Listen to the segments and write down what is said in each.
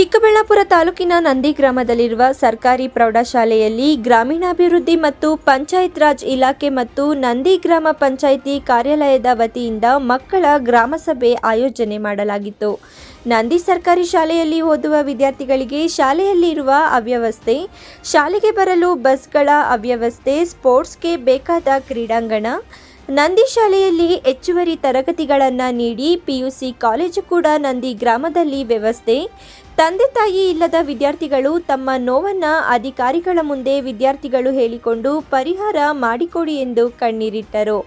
ಚಿಕ್ಕಬಳ್ಳಾಪುರ ತಾಲೂಕಿನ ನಂದಿ ಗ್ರಾಮದಲ್ಲಿರುವ ಸರ್ಕಾರಿ ಪ್ರೌಢಶಾಲೆಯಲ್ಲಿ ಗ್ರಾಮೀಣಾಭಿವೃದ್ಧಿ ಮತ್ತು ಪಂಚಾಯತ್ ರಾಜ್ ಇಲಾಖೆ ಮತ್ತು ನಂದಿ ಗ್ರಾಮ ಪಂಚಾಯಿತಿ ಕಾರ್ಯಾಲಯದ ವತಿಯಿಂದ ಮಕ್ಕಳ ಗ್ರಾಮಸಭೆ ಆಯೋಜನೆ ಮಾಡಲಾಗಿತ್ತು. ನಂದಿ ಸರ್ಕಾರಿ ಶಾಲೆಯಲ್ಲಿ ಓದುವ ವಿದ್ಯಾರ್ಥಿಗಳಿಗೆ ಶಾಲೆಯಲ್ಲಿರುವ ಅವ್ಯವಸ್ಥೆ, ಶಾಲೆಗೆ ಬರಲು ಬಸ್ಗಳ ಅವ್ಯವಸ್ಥೆ, ಸ್ಪೋರ್ಟ್ಸ್ಗೆ ಬೇಕಾದ ಕ್ರೀಡಾಂಗಣ, ನಂದಿ ಶಾಲೆಯಲ್ಲಿ ಹೆಚ್ಚುವರಿ ತರಗತಿಗಳನ್ನು ನೀಡಿ ಪಿಯುಸಿ ಕಾಲೇಜು ಕೂಡ ನಂದಿ ಗ್ರಾಮದಲ್ಲಿ ವ್ಯವಸ್ಥೆ ತಂದೆ ತಾಯಿ ಇಲ್ಲದ ವಿದ್ಯಾರ್ಥಿಗಳು ತಮ್ಮ ನೋವನ್ನ ಅಧಿಕಾರಿಗಳ ಮುಂದೆ ವಿದ್ಯಾರ್ಥಿಗಳು ಹೇಳಿಕೊಂಡು ಪರಿಹಾರ ಮಾಡಿಕೊಡಿ ಎಂದು ಕಣ್ಣೀರಿಟ್ಟರು.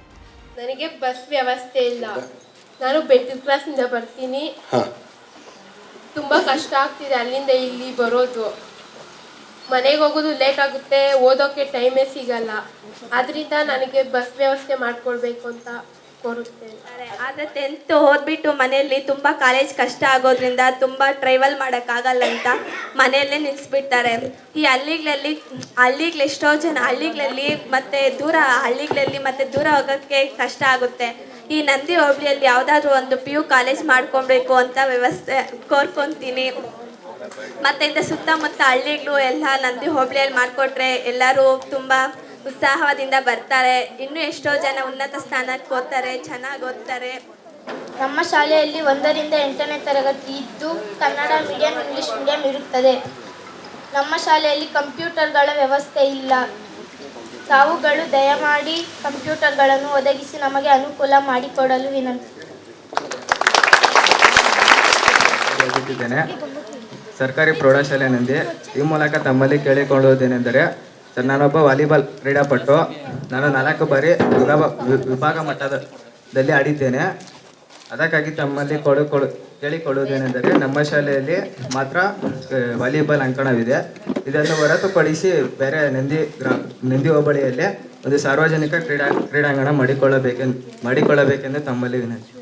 ನನಗೆ ಬಸ್ ವ್ಯವಸ್ಥೆ ಇಲ್ಲ. ನಾನು ಬೆಟ್ಟದ ಕ್ಲಾಸಿಂದ ಬರ್ತೀನಿ. ತುಂಬಾ ತುಂಬ ಕಷ್ಟ ಆಗ್ತಿದೆ ಅಲ್ಲಿಂದ ಇಲ್ಲಿ ಬರೋದು. ಮನೆಗೆ ಹೋಗೋದು ಲೇಟ್ ಆಗುತ್ತೆ ಓದೋಕ್ಕೆ ಟೈಮೇ ಸಿಗಲ್ಲ. ಅದರಿಂದ ನನಗೆ ಬಸ್ ವ್ಯವಸ್ಥೆ ಮಾಡಿಕೊಡ್ಬೇಕು ಅಂತ ಕೋರುತ್ತೇನೆ ಆದರೆ ಟೆಂತ್ ಓದ್ಬಿಟ್ಟು ಮನೆಯಲ್ಲಿ ತುಂಬ ಕಾಲೇಜ್ ಕಷ್ಟ ಆಗೋದ್ರಿಂದ ತುಂಬ ಟ್ರೈವಲ್ ಮಾಡೋಕ್ಕಾಗಲ್ಲ ಅಂತ ಮನೆಯಲ್ಲೇ ನಿಲ್ಲಿಸ್ಬಿಡ್ತಾರೆ ಈ ಹಳ್ಳಿಗಳಲ್ಲಿ ಹಳ್ಳಿಗಳು ಎಷ್ಟೋ ಜನ ಹಳ್ಳಿಗಳಲ್ಲಿ ಮತ್ತು ದೂರ ಹಳ್ಳಿಗಳಲ್ಲಿ ಮತ್ತೆ ದೂರ ಹೋಗೋಕ್ಕೆ ಕಷ್ಟ ಆಗುತ್ತೆ. ಈ ನಂದಿ ಹೋಬಳಿಯಲ್ಲಿ ಯಾವುದಾದ್ರೂ ಒಂದು ಪಿ ಯು ಕಾಲೇಜ್ ಮಾಡ್ಕೊಬೇಕು ಅಂತ ವ್ಯವಸ್ಥೆ ಕೋರ್ಕೊತೀನಿ. ಮತ್ತು ಇಂದ ಸುತ್ತಮುತ್ತ ಹಳ್ಳಿಗಳು ಎಲ್ಲ ನಂದಿ ಹೋಬಳಿಯಲ್ಲಿ ಮಾಡಿಕೊಟ್ರೆ ಎಲ್ಲರೂ ತುಂಬ ಉತ್ಸಾಹದಿಂದ ಬರ್ತಾರೆ. ಇನ್ನೂ ಎಷ್ಟೋ ಜನ ಉನ್ನತ ಸ್ಥಾನಕ್ಕೆ ಓದ್ತಾರೆ ಚೆನ್ನಾಗಿ ಓದ್ತಾರೆ. ನಮ್ಮ ಶಾಲೆಯಲ್ಲಿ ಒಂದರಿಂದ ಎಂಟನೇ ತರಗತಿ ಇದ್ದು ಕನ್ನಡ ಮೀಡಿಯಂ ಇಂಗ್ಲಿಷ್ ಮೀಡಿಯಂ ಇರುತ್ತದೆ. ನಮ್ಮ ಶಾಲೆಯಲ್ಲಿ ಕಂಪ್ಯೂಟರ್ಗಳ ವ್ಯವಸ್ಥೆ ಇಲ್ಲ. ತಾವುಗಳು ದಯಮಾಡಿ ಕಂಪ್ಯೂಟರ್ಗಳನ್ನು ಒದಗಿಸಿ ನಮಗೆ ಅನುಕೂಲ ಮಾಡಿಕೊಡಲು ವಿನಂತಿ. ಸರ್ಕಾರಿ ಪ್ರೌಢಶಾಲೆ ನಂದಿ ಈ ಮೂಲಕ ತಮ್ಮಲ್ಲಿ ಕೇಳಿಕೊಳ್ಳುವುದೇನೆಂದರೆ ಸರ್, ನಾನೊಬ್ಬ ವಾಲಿಬಾಲ್ ಕ್ರೀಡಾಪಟು. ನಾನು ನಾಲ್ಕು ಬಾರಿ ವಿಭಾಗ ವಿಭಾಗ ಮಟ್ಟದಲ್ಲಿ ಆಡಿದ್ದೇನೆ. ಅದಕ್ಕಾಗಿ ತಮ್ಮಲ್ಲಿ ಕೊಡು ಕೊಡು ಕೇಳಿಕೊಳ್ಳುವುದೇನೆಂದರೆ ನಮ್ಮ ಶಾಲೆಯಲ್ಲಿ ಮಾತ್ರ ವಾಲಿಬಾಲ್ ಅಂಕಣವಿದೆ. ಇದನ್ನು ಹೊರತುಪಡಿಸಿ ಬೇರೆ ನಂದಿ ಗ್ರಾ, ನಂದಿ ಹೋಬಳಿಯಲ್ಲಿ ಒಂದು ಸಾರ್ವಜನಿಕ ಕ್ರೀಡಾ, ಕ್ರೀಡಾಂಗಣ ಮಾಡಿಕೊಳ್ಳಬೇಕೆಂದು ಮಾಡಿಕೊಳ್ಳಬೇಕೆಂದು ತಮ್ಮಲ್ಲಿ ವಿನಂತಿ.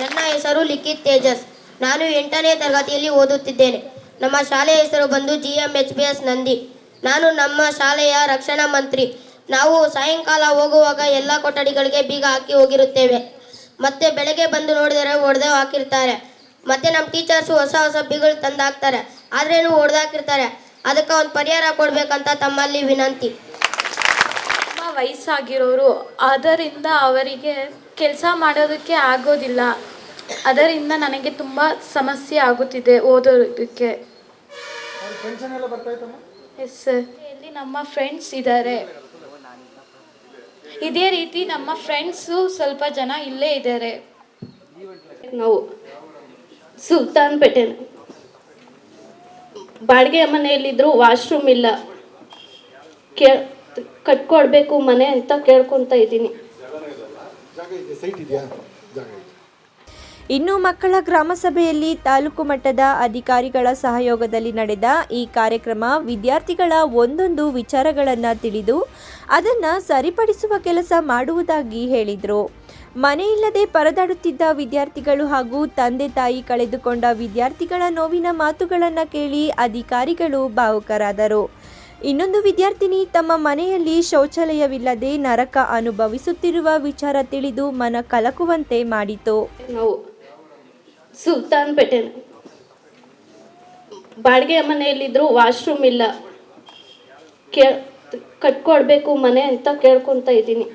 ನನ್ನ ಹೆಸರು ಲಿಖಿತ್ ತೇಜಸ್. ನಾನು ಎಂಟನೇ ತರಗತಿಯಲ್ಲಿ ಓದುತ್ತಿದ್ದೇನೆ. ನಮ್ಮ ಶಾಲೆಯ ಹೆಸರು ಬಂದು G M H B S Nandi. ನಾನು ನಮ್ಮ ಶಾಲೆಯ ರಕ್ಷಣಾ ಮಂತ್ರಿ. ನಾವು ಸಾಯಂಕಾಲ ಹೋಗುವಾಗ ಎಲ್ಲ ಕೊಠಡಿಗಳಿಗೆ ಬೀಗ ಹಾಕಿ ಹೋಗಿರುತ್ತೇವೆ. ಮತ್ತೆ ಬೆಳಗ್ಗೆ ಬಂದು ನೋಡಿದರೆ ಒಡೆದೇ ಹಾಕಿರ್ತಾರೆ. ಮತ್ತೆ ನಮ್ಮ ಟೀಚರ್ಸು ಹೊಸ ಹೊಸ ಬೀಗಳು ತಂದು ಹಾಕ್ತಾರೆ ಆದ್ರೇನು ಹೊಡೆದಾಕಿರ್ತಾರೆ ಹಾಕಿರ್ತಾರೆ. ಅದಕ್ಕೆ ಒಂದು ಪರಿಹಾರ ಕೊಡ್ಬೇಕಂತ ತಮ್ಮಲ್ಲಿ ವಿನಂತಿ. ತುಂಬ ವಯಸ್ಸಾಗಿರೋರು ಅದರಿಂದ ಅವರಿಗೆ ಕೆಲಸ ಮಾಡೋದಕ್ಕೆ ಆಗೋದಿಲ್ಲ. ಅದರಿಂದ ನನಗೆ ತುಂಬ ಸಮಸ್ಯೆ ಆಗುತ್ತಿದೆ ಓದೋದಕ್ಕೆ. ಎಸ್ ಸರ್ ಇಲ್ಲಿ ನಮ್ಮ ಫ್ರೆಂಡ್ಸ್ ಇದ್ದಾರೆ ಇದೇ ರೀತಿ ನಮ್ಮ ಫ್ರೆಂಡ್ಸು ಸ್ವಲ್ಪ ಜನ ಇಲ್ಲೇ ಇದ್ದಾರೆ ನಾವು ಸುಲ್ತಾನ್ ಪೇಟೆ ಬಾಡಿಗೆ ಮನೆಯಲ್ಲಿದ್ದರೂ ವಾಶ್ರೂಮ್ ಇಲ್ಲ. ಕೇ ಕಟ್ಕೊಡ್ಬೇಕು ಮನೆ ಅಂತ ಕೇಳ್ಕೊತಾ ಇದ್ದೀನಿ. ಇನ್ನು ಮಕ್ಕಳ ಗ್ರಾಮಸಭೆಯಲ್ಲಿ ತಾಲೂಕು ಮಟ್ಟದ ಅಧಿಕಾರಿಗಳ ಸಹಯೋಗದಲ್ಲಿ ನಡೆದ ಈ ಕಾರ್ಯಕ್ರಮ ವಿದ್ಯಾರ್ಥಿಗಳ ಒಂದೊಂದು ವಿಚಾರಗಳನ್ನು ತಿಳಿದು ಅದನ್ನು ಸರಿಪಡಿಸುವ ಕೆಲಸ ಮಾಡುವುದಾಗಿ ಹೇಳಿದರು. ಮನೆಯಿಲ್ಲದೆ ಪರದಾಡುತ್ತಿದ್ದ ವಿದ್ಯಾರ್ಥಿಗಳು ಹಾಗೂ ತಂದೆ ತಾಯಿ ಕಳೆದುಕೊಂಡ ವಿದ್ಯಾರ್ಥಿಗಳ ನೋವಿನ ಮಾತುಗಳನ್ನು ಕೇಳಿ ಅಧಿಕಾರಿಗಳು ಭಾವುಕರಾದರು. ಇನ್ನೊಂದು ವಿದ್ಯಾರ್ಥಿನಿ ತಮ್ಮ ಮನೆಯಲ್ಲಿ ಶೌಚಾಲಯವಿಲ್ಲದೆ ನರಕ ಅನುಭವಿಸುತ್ತಿರುವ ವಿಚಾರ ತಿಳಿದು ಮನ ಕಲಕುವಂತೆ ಮಾಡಿತು. ಸುಲ್ತಾನ್ ಪೇಟೆ ಬಾಡಿಗೆ ಮನೆಯಲ್ಲಿದ್ದರೂ ವಾಶ್ರೂಮ್ ಇಲ್ಲ. ಕೇ, ಕಟ್ಕೊಡ್ಬೇಕು ಮನೆ ಅಂತ ಕೇಳ್ಕೊತಾ ಇದ್ದೀನಿ.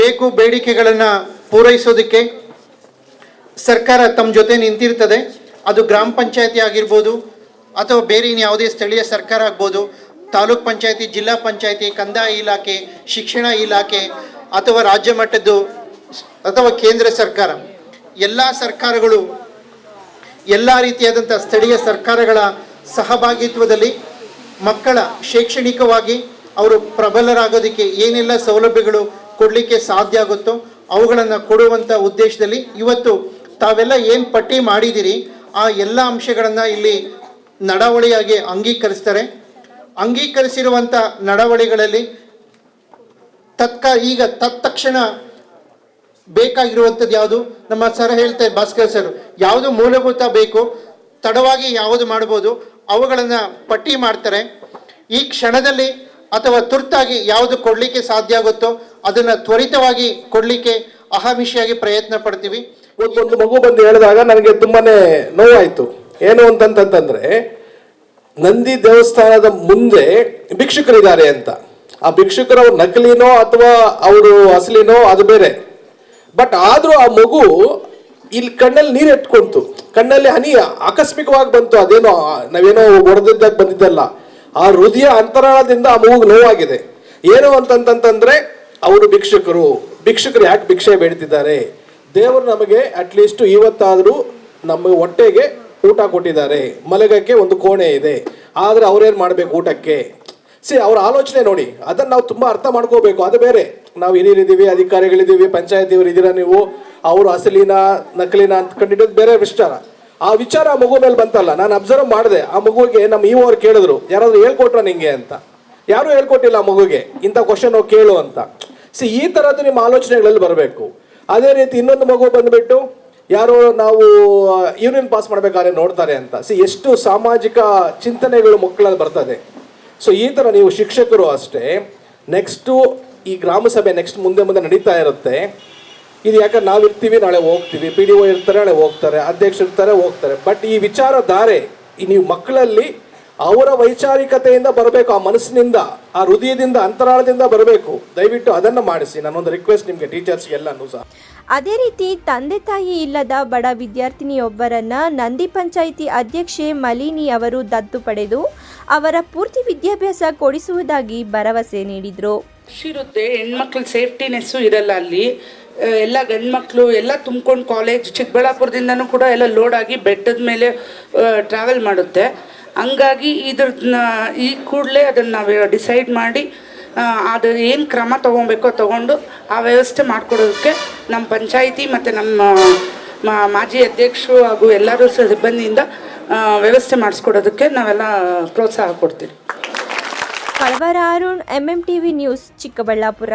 ಬೇಕು ಬೇಡಿಕೆಗಳನ್ನು ಪೂರೈಸೋದಕ್ಕೆ ಸರ್ಕಾರ ತಮ್ಮ ಜೊತೆ ನಿಂತಿರ್ತದೆ. ಅದು ಗ್ರಾಮ ಪಂಚಾಯತಿ ಆಗಿರ್ಬೋದು ಅಥವಾ ಬೇರೆ ಇನ್ನು ಯಾವುದೇ ಸ್ಥಳೀಯ ಸರ್ಕಾರ ಆಗ್ಬೋದು. ತಾಲೂಕ್ ಪಂಚಾಯತಿ, ಜಿಲ್ಲಾ ಪಂಚಾಯತಿ, ಕಂದಾಯ ಇಲಾಖೆ, ಶಿಕ್ಷಣ ಇಲಾಖೆ ಅಥವಾ ರಾಜ್ಯ ಮಟ್ಟದ್ದು ಅಥವಾ ಕೇಂದ್ರ ಸರ್ಕಾರ, ಎಲ್ಲ ಸರ್ಕಾರಗಳು, ಎಲ್ಲ ರೀತಿಯಾದಂಥ ಸ್ಥಳೀಯ ಸರ್ಕಾರಗಳ ಸಹಭಾಗಿತ್ವದಲ್ಲಿ ಮಕ್ಕಳ ಶೈಕ್ಷಣಿಕವಾಗಿ ಅವರು ಪ್ರಬಲರಾಗೋದಕ್ಕೆ ಏನೆಲ್ಲ ಸೌಲಭ್ಯಗಳು ಕೊಡಲಿಕ್ಕೆ ಸಾಧ್ಯ ಆಗುತ್ತೋ ಅವುಗಳನ್ನು ಕೊಡುವಂಥ ಉದ್ದೇಶದಲ್ಲಿ ಇವತ್ತು ತಾವೆಲ್ಲ ಏನು ಪಟ್ಟಿ ಮಾಡಿದ್ದೀರಿ, ಆ ಎಲ್ಲ ಅಂಶಗಳನ್ನು ಇಲ್ಲಿ ನಡವಳಿಯಾಗಿ ಅಂಗೀಕರಿಸ್ತಾರೆ. ಅಂಗೀಕರಿಸಿರುವಂಥ ನಡವಳಿಗಳಲ್ಲಿ ತತ್ಕ ಈಗ ತತ್ಕ್ಷಣ ಬೇಕಾಗಿರುವಂಥದ್ದು ಯಾವುದು? ನಮ್ಮ ಸರ್ ಹೇಳ್ತಾರೆ ಭಾಸ್ಕರ್ ಸರ್, ಯಾವುದು ಮೂಲಭೂತ ಬೇಕು, ತಡವಾಗಿ ಯಾವುದು ಮಾಡ್ಬೋದು, ಅವುಗಳನ್ನು ಪಟ್ಟಿ ಮಾಡ್ತಾರೆ. ಈ ಕ್ಷಣದಲ್ಲಿ ಅಥವಾ ತುರ್ತಾಗಿ ಯಾವುದು ಕೊಡಲಿಕ್ಕೆ ಸಾಧ್ಯ ಆಗುತ್ತೋ, ಅದನ್ನು ತ್ವರಿತವಾಗಿ ಕೊಡಲಿಕ್ಕೆ ಅಹಮಿಷಿಯಾಗಿ ಪ್ರಯತ್ನ ಪಡ್ತೀವಿ. ಒಂದು ಮಗು ಬಂದು ಹೇಳಿದಾಗ ನನಗೆ ತುಂಬಾನೇ ನೋವಾಯಿತು. ಏನು ಅಂತಂತಂದ್ರೆ, ನಂದಿ ದೇವಸ್ಥಾನದ ಮುಂದೆ ಭಿಕ್ಷುಕರಿದ್ದಾರೆ ಅಂತ. ಆ ಭಿಕ್ಷುಕರು ಅವ್ರು ನಕಲಿನೋ ಅಥವಾ ಅವರು ಅಸಲಿನೋ ಅದು ಬೇರೆ. ಬಟ್ ಆದ್ರೂ ಆ ಮಗು ಇಲ್ಲಿ ಕಣ್ಣಲ್ಲಿ ನೀರು ಎಟ್ಕೊಂತು ಕಣ್ಣಲ್ಲಿ ಹನಿ ಆಕಸ್ಮಿಕವಾಗಿ ಬಂತು. ಅದೇನೋ, ನಾವೇನೋ ಹೊಡೆದಿದ್ದಾಗ ಬಂದಿದ್ದಲ್ಲ. ಆ ಹೃದಯ ಅಂತರಾಳದಿಂದ ಆ ಮಗುಗೆ ನೋವಾಗಿದೆ. ಏನು ಅಂತಂತಂದ್ರೆ ಅವರು ಭಿಕ್ಷುಕರು. ಭಿಕ್ಷುಕರು ಯಾಕೆ ಭಿಕ್ಷೆ ಬೇಡ್ತಿದ್ದಾರೆ? ದೇವರು ನಮಗೆ ಅಟ್ಲೀಸ್ಟ್ ಇವತ್ತಾದರೂ ನಮ್ಮ ಹೊಟ್ಟೆಗೆ ಊಟ ಕೊಟ್ಟಿದ್ದಾರೆ. ಮಲಗಕ್ಕೆ ಒಂದು ಕೋಣೆ ಇದೆ. ಆದರೆ ಅವ್ರೇನು ಮಾಡ್ಬೇಕು ಊಟಕ್ಕೆ? ಸಿ, ಅವ್ರ ಆಲೋಚನೆ ನೋಡಿ. ಅದನ್ನ ನಾವು ತುಂಬಾ ಅರ್ಥ ಮಾಡ್ಕೋಬೇಕು. ಅದು ಬೇರೆ. ನಾವು ಹಿರಿಯರಿದ್ದೀವಿ ಅಧಿಕಾರಿಗಳಿದ್ದೀವಿ ಪಂಚಾಯತ್ ಇವರು ಇದ್ದೀರಾ ನೀವು? ಅವರು ಅಸಲಿನ, ನಕಲಿನ ಅಂತ ಕಂಡಿಡೋದು ಬೇರೆ ವಿಚಾರ. ಆ ವಿಚಾರ ಆ ಮಗು ಮೇಲೆ ಬಂತಲ್ಲ. ನಾನು ಅಬ್ಸರ್ವ್ ಮಾಡಿದೆ. ಆ ಮಗುವಿಗೆ ನಮ್ಮ ಇವು ಅವ್ರು ಕೇಳಿದ್ರು. ಯಾರಾದ್ರೂ ಹೇಳ್ಕೊಟ್ರ ನಿಂಗೆ ಅಂತ? ಯಾರು ಹೇಳ್ಕೊಟ್ಟಿಲ್ಲ ಆ ಮಗುಗೆ. ಇಂಥ ಕ್ವಶನ್ ಕೇಳು ಅಂತ. ಸಿ, ಈ ಥರದ್ದು ನಿಮ್ಮ ಆಲೋಚನೆಗಳಲ್ಲಿ ಬರಬೇಕು. ಅದೇ ರೀತಿ ಇನ್ನೊಂದು ಮಗು ಬಂದ್ಬಿಟ್ಟು, ಯಾರೋ ನಾವು ಯೂನಿಯನ್ ಪಾಸ್ ಮಾಡ್ಬೇಕಾದ್ರೆ ನೋಡ್ತಾರೆ ಅಂತ. ಸಿ, ಎಷ್ಟು ಸಾಮಾಜಿಕ ಚಿಂತನೆಗಳು ಮಕ್ಕಳಲ್ಲಿ ಬರ್ತದೆ. ಸೊ ಈ ಥರ ನೀವು ಶಿಕ್ಷಕರು ಅಷ್ಟೇ ನೆಕ್ಸ್ಟು ಈ ಗ್ರಾಮ ಸಭೆ ನೆಕ್ಸ್ಟ್ ಮುಂದೆ ಮುಂದೆ ನಡೀತಾ ಇರುತ್ತೆ. ಇದು ಯಾಕಂದ್ರೆ ನಾವು ಇರ್ತೀವಿ, ನಾಳೆ ಹೋಗ್ತೀವಿ. ಪಿ ಡಿ ಒ ಇರ್ತಾರೆ, ನಾಳೆ ಹೋಗ್ತಾರೆ. ಅಧ್ಯಕ್ಷರು ಇರ್ತಾರೆ, ಹೋಗ್ತಾರೆ. ಬಟ್ ಈ ವಿಚಾರಧಾರೆ, ಈ ನೀವು ಮಕ್ಕಳಲ್ಲಿ ಅವರ ವೈಚಾರಿಕತೆಯಿಂದ ಬರಬೇಕು, ಆ ಮನಸ್ಸಿನಿಂದ, ಆ ಹೃದಯದಿಂದ, ಅಂತರಾಳದಿಂದ ಬರಬೇಕು. ದಯವಿಟ್ಟು ಅದನ್ನು ಮಾಡಿಸಿ. ನಾನೊಂದು ರಿಕ್ವೆಸ್ಟ್ ನಿಮಗೆ ಟೀಚರ್ಸ್ಗೆಲ್ಲನೂ ಸಹ. ಅದೇ ರೀತಿ ತಂದೆ ತಾಯಿ ಇಲ್ಲದ ಬಡ ವಿದ್ಯಾರ್ಥಿನಿಯೊಬ್ಬರನ್ನ ನಂದಿ ಪಂಚಾಯಿತಿ ಅಧ್ಯಕ್ಷೆ ಮಲಿನಿ ಅವರು ದತ್ತು ಪಡೆದು ಅವರ ಪೂರ್ತಿ ವಿದ್ಯಾಭ್ಯಾಸ ಕೊಡಿಸುವುದಾಗಿ ಭರವಸೆ ನೀಡಿದರು. ಇರುತ್ತೆ ಹೆಣ್ಮಕ್ಳ ಸೇಫ್ಟಿನೆಸ್ಸು ಇರಲ್ಲ ಅಲ್ಲಿ. ಎಲ್ಲ ಗಂಡ್ಮಕ್ಳು ಎಲ್ಲ ತುಂಬ್ಕೊಂಡು ಕಾಲೇಜ್ ಚಿಕ್ಕಬಳ್ಳಾಪುರದಿಂದನೂ ಕೂಡ ಎಲ್ಲ ಲೋಡ್ ಆಗಿ ಬೆಟ್ಟದ ಮೇಲೆ ಟ್ರಾವೆಲ್ ಮಾಡುತ್ತೆ. ಹಂಗಾಗಿ ಇದ್ರನ್ನ ಈ ಕೂಡಲೇ ಅದನ್ನು ನಾವು ಡಿಸೈಡ್ ಮಾಡಿ ಅದು ಏನು ಕ್ರಮ ತೊಗೊಬೇಕೋ ತೊಗೊಂಡು ಆ ವ್ಯವಸ್ಥೆ ಮಾಡಿಕೊಡೋದಕ್ಕೆ ನಮ್ಮ ಪಂಚಾಯಿತಿ ಮತ್ತು ನಮ್ಮ ಮಾಜಿ ಅಧ್ಯಕ್ಷರು ಹಾಗೂ ಎಲ್ಲರೂ ಸಿಬ್ಬಂದಿಯಿಂದ ವ್ಯವಸ್ಥೆ ಮಾಡಿಸ್ಕೊಡೋದಕ್ಕೆ ನಾವೆಲ್ಲ ಪ್ರೋತ್ಸಾಹ ಕೊಡ್ತೀವಿ. Kalavara Arun MM TV news Chikkaballapur.